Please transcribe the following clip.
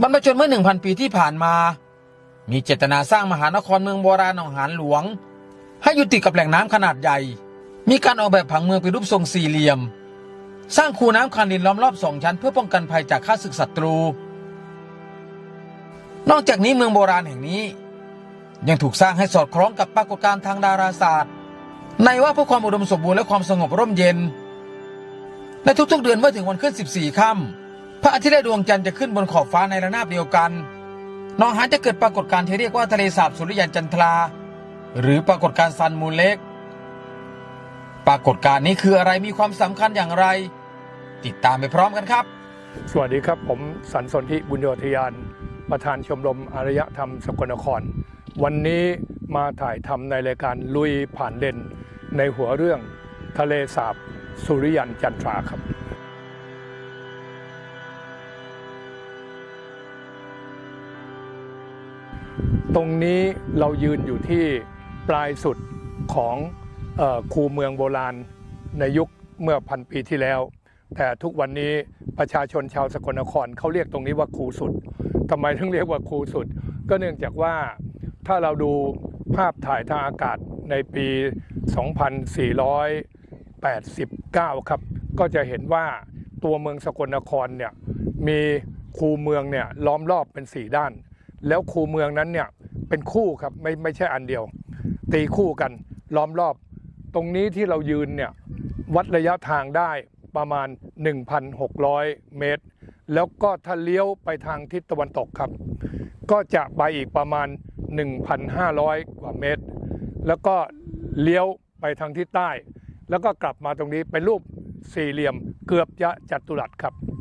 บรรพชนเมื่อ1,000ปีที่ผ่านมา มีเจตนาสร้างมหานครเมืองโบราณหนองหานหลวง ให้อยู่ติดกับแหล่งน้ำขนาดใหญ่ มีการออกแบบผังเมืองเป็นรูปทรงสี่เหลี่ยม สร้างคูน้ำคันดินล้อมรอบสองชั้น เพื่อป้องกันภัยจากข้าศึกศัตรู นอกจากนี้เมืองโบราณแห่งนี้ ยังถูกสร้างให้สอดคล้องกับปรากฏการณ์ทางดาราศาสตร์ ในว่าเพื่อความอุดมสมบูรณ์และความสงบร่มเย็น ในทุกๆเดือนเมื่อถึงวันขึ้น 14 ค่ำ พระอาทิตย์และดวงจันทร์จะขึ้นบนขอบฟ้าในระนาบเดียวกันนองหานจะเกิดปรากฏการณ์ที่เรียกว่าทะเลสาบสุริยันจันทรา หรือปรากฏการณ์ซันมูนเล็ก ปรากฏการณ์นี้คืออะไรมีความสำคัญอย่างไร ติดตามไปพร้อมกันครับ สวัสดีครับผมสันสนธิบุญโยธยาน ประธานชมรมอารยธรรมสกลนคร วันนี้มาถ่ายทำในรายการลุยผ่านเลนในหัวเรื่องทะเลสาบสุริยันจันทราครับ ตรงนี้เรายืนอยู่ที่ปลายสุดของคูเมืองโบราณในยุคเมื่อพันปีที่แล้ว แต่ทุกวันนี้ประชาชนชาวสกลนครเขาเรียกตรงนี้ว่าคูสุดทำไมถึงเรียกว่าคูสุด ก็เนื่องจากว่าถ้าเราดูภาพถ่ายทางอากาศในปี 2489 ครับ ก็จะเห็นว่าตัวเมืองสกลนครเนี่ยมีคูเมืองเนี่ยล้อมรอบเป็น 4 ด้าน แล้วคูเมืองนั้นเนี่ยเป็นคู่ครับไม่ไม่ใช่อันเดียว ตีคู่กันล้อมรอบ ตรงนี้ที่เรายืนเนี่ยวัดระยะทางได้ประมาณ 1,600 เมตร แล้วก็ถ้าเลี้ยวไปทางทิศตะวันตกครับ ก็จะไปอีกประมาณ 1,500 กว่าเมตร แล้วก็เลี้ยวไปทางทิศใต้ แล้วก็กลับมาตรงนี้เป็นรูปสี่เหลี่ยมเกือบจะจัตุรัสครับ